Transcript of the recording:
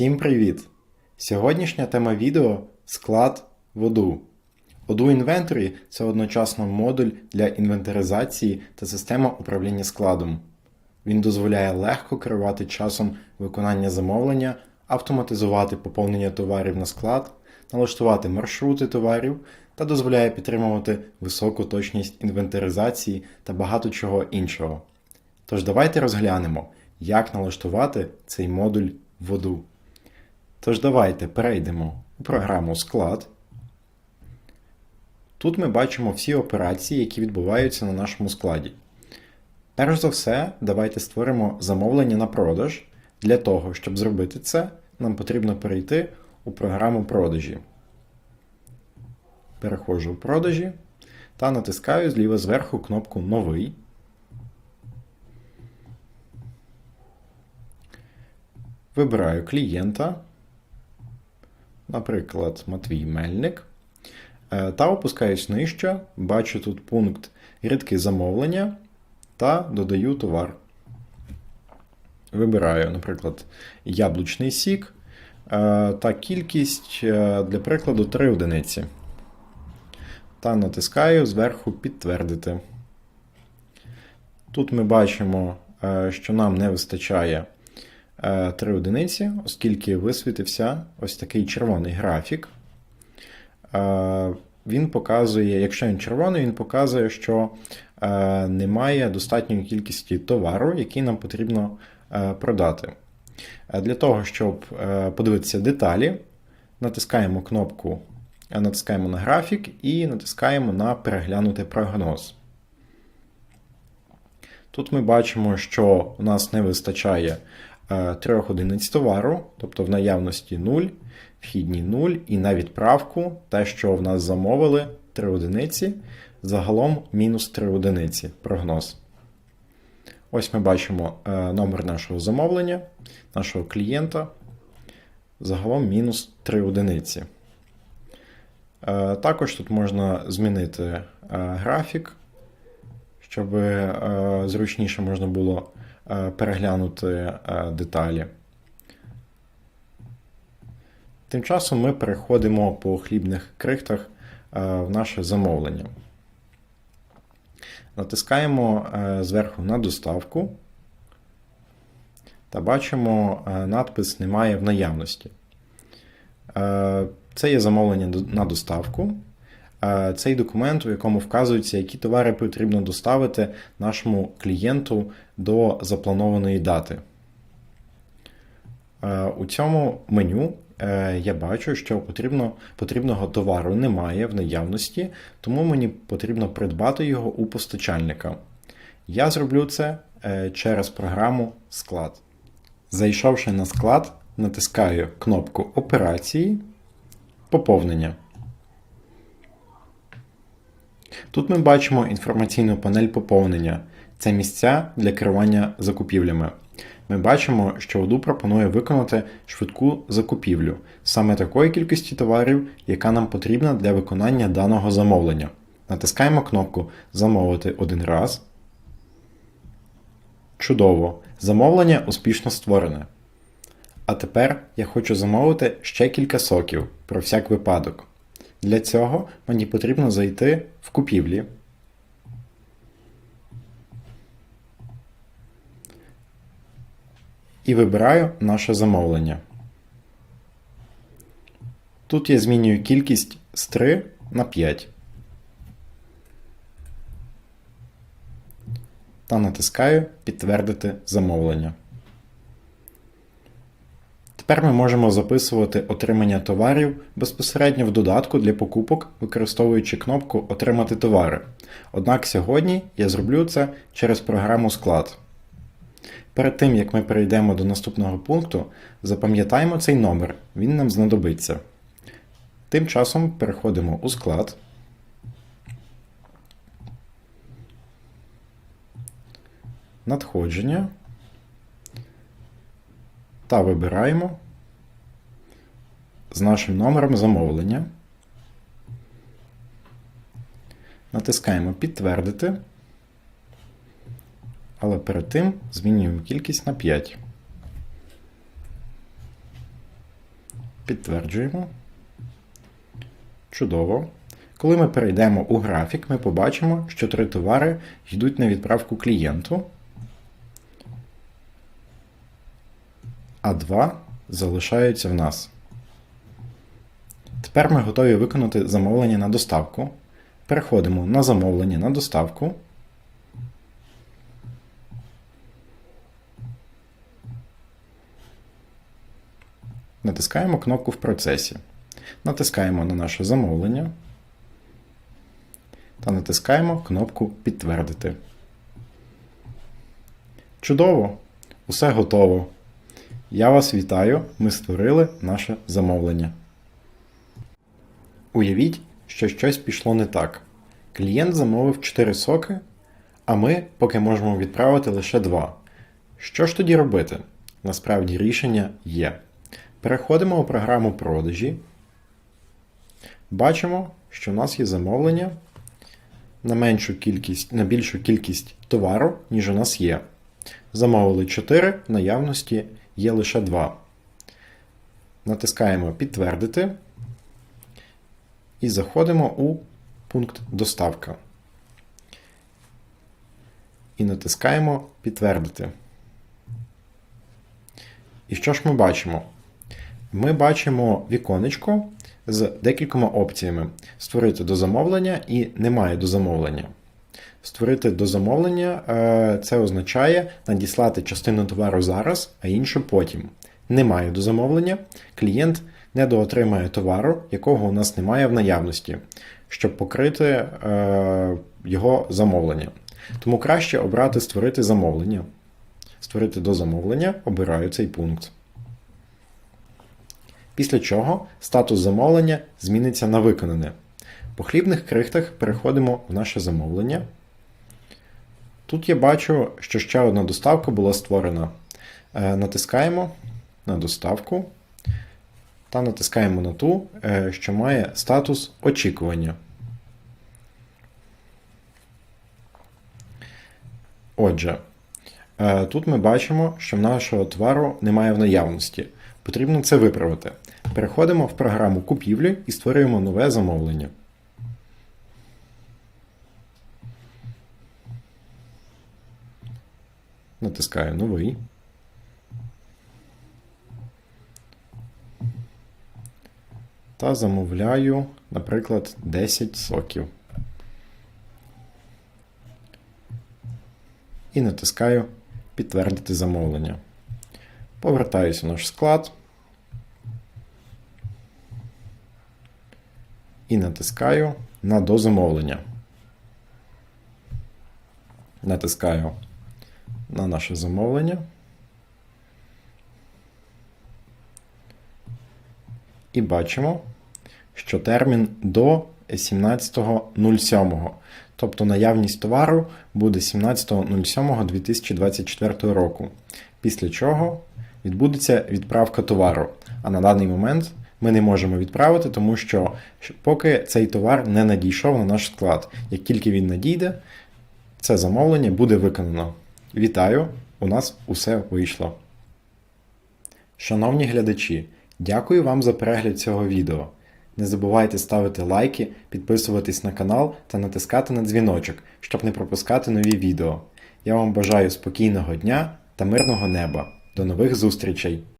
Всім привіт! Сьогоднішня тема відео склад воду. Odoo Inventory – це одночасно модуль для інвентаризації та система управління складом. Він дозволяє легко керувати часом виконання замовлення, автоматизувати поповнення товарів на склад, налаштувати маршрути товарів та дозволяє підтримувати високу точність інвентаризації та багато чого іншого. Тож давайте розглянемо, як налаштувати цей модуль в Odoo. Тож давайте перейдемо у програму Склад. Тут ми бачимо всі операції, які відбуваються на нашому складі. Перш за все, давайте створимо замовлення на продаж. Для того, щоб зробити це, нам потрібно перейти у програму продажі. Переходжу в продажі та натискаю зліва зверху кнопку Новий. Вибираю клієнта, наприклад, Матвій Мельник. Е, Та опускаюсь нижче, бачу тут пункт рядки замовлення та додаю товар. Вибираю, наприклад, яблучний сік е, та кількість, е, для прикладу, 3 одиниці. Та натискаю зверху підтвердити. Тут ми бачимо, що нам не вистачає 3 одиниці, оскільки висвітився ось такий червоний графік. Е, Він показує, якщо він червоний, він показує, що е, немає достатньої кількості товару, який нам потрібно е, продати. Е, Для того, щоб е, подивитися деталі, натискаємо кнопку, е, натискаємо на графік і натискаємо на переглянути прогноз. Тут ми бачимо, що у нас не вистачає е, трьох одиниць товару, тобто в наявності 0, вхідні 0, і на відправку те, що в нас замовили, 3 одиниці, загалом мінус 3 одиниці прогноз. Ось ми бачимо е, номер нашого замовлення, нашого клієнта. Загалом мінус 3 одиниці. Е, Також тут можна змінити е, графік, щоб е, зручніше можна було е, переглянути е, деталі. Тим часом ми переходимо по хлібних крихтах е, в наше замовлення. Натискаємо е, зверху на доставку та бачимо е, надпис Немає в наявності. Е, Це є замовлення на доставку. Цей документ, у якому вказується, які товари потрібно доставити нашому клієнту до запланованої дати. У цьому меню е, я бачу, що потрібно, потрібного товару немає в наявності, тому мені потрібно придбати його у постачальника. Я зроблю це е, через програму Склад. Зайшовши на склад, натискаю кнопку Операції, Поповнення. Тут ми бачимо інформаційну панель поповнення. Це місця для керування закупівлями. Ми бачимо, що Odoo пропонує виконати швидку закупівлю саме такої кількості товарів, яка нам потрібна для виконання даного замовлення. Натискаємо кнопку Замовити один раз. Чудово! Замовлення успішно створене. А тепер я хочу замовити ще кілька соків про всяк випадок. Для цього мені потрібно зайти в купівлі. І вибираю наше замовлення. Тут я змінюю кількість з 3 на 5. Та натискаю Підтвердити замовлення. Тепер ми можемо записувати отримання товарів безпосередньо в додатку для покупок, використовуючи кнопку Отримати товари. Однак сьогодні я зроблю це через програму Склад. Перед тим як ми перейдемо до наступного пункту, запам'ятаємо цей номер, він нам знадобиться. Тим часом переходимо у склад. Надходження. Та вибираємо з нашим номером замовлення. Натискаємо Підтвердити. Але перед тим змінюємо кількість на 5. Підтверджуємо. Чудово. Коли ми перейдемо у графік, ми побачимо, що три товари йдуть на відправку клієнту, а два залишаються в нас. Тепер ми готові виконати замовлення на доставку. Переходимо на замовлення на доставку. Натискаємо кнопку в процесі. Натискаємо на наше замовлення та натискаємо кнопку Підтвердити. Чудово! Усе готово. Я вас вітаю. Ми створили наше замовлення. Уявіть, що щось пішло не так. Клієнт замовив 4 соки, а ми поки можемо відправити лише 2. Що ж тоді робити? Насправді рішення є. Переходимо у програму продажі. Бачимо, що у нас є замовлення на меншу кількість, на більшу кількість товару, ніж у нас є. Замовили 4, в наявності є лише 2. Натискаємо Підтвердити і заходимо у пункт Доставка. І натискаємо Підтвердити. І що ж ми бачимо? Ми бачимо віконечко з декількома опціями: створити до замовлення і немає до замовлення. Створити до замовлення е, це означає надіслати частину товару зараз, а іншу потім. Немає до замовлення, клієнт не доотримає товару, якого у нас немає в наявності, щоб покрити е, його замовлення. Тому краще обрати Створити замовлення. Створити до замовлення, обираю цей пункт. Після чого статус замовлення зміниться на виконане. По хлібних крихтах переходимо в наше замовлення. Тут я бачу, що ще одна доставка була створена. Е, Натискаємо на доставку та натискаємо на ту, е, що має статус очікування. Отже, е, тут ми бачимо, що нашого товару немає в наявності. Потрібно це виправити. Переходимо в програму купівлі і створюємо нове замовлення. Натискаю новий. Та замовляю, наприклад, 10 соків. І натискаю Підтвердити замовлення. Повертаюся в наш склад. І натискаю на дозамовлення. Натискаю на наше замовлення. І бачимо, що термін до 17.07. Тобто наявність товару буде 17.07.2024 року. Після чого відбудеться відправка товару. А на даний момент ми не можемо відправити, тому що поки цей товар не надійшов на наш склад. Як тільки він надійде, це замовлення буде виконано. Вітаю! У нас усе вийшло. Шановні глядачі, дякую вам за перегляд цього відео. Не забувайте ставити лайки, підписуватись на канал та натискати на дзвіночок, щоб не пропускати нові відео. Я вам бажаю спокійного дня та мирного неба. До нових зустрічей!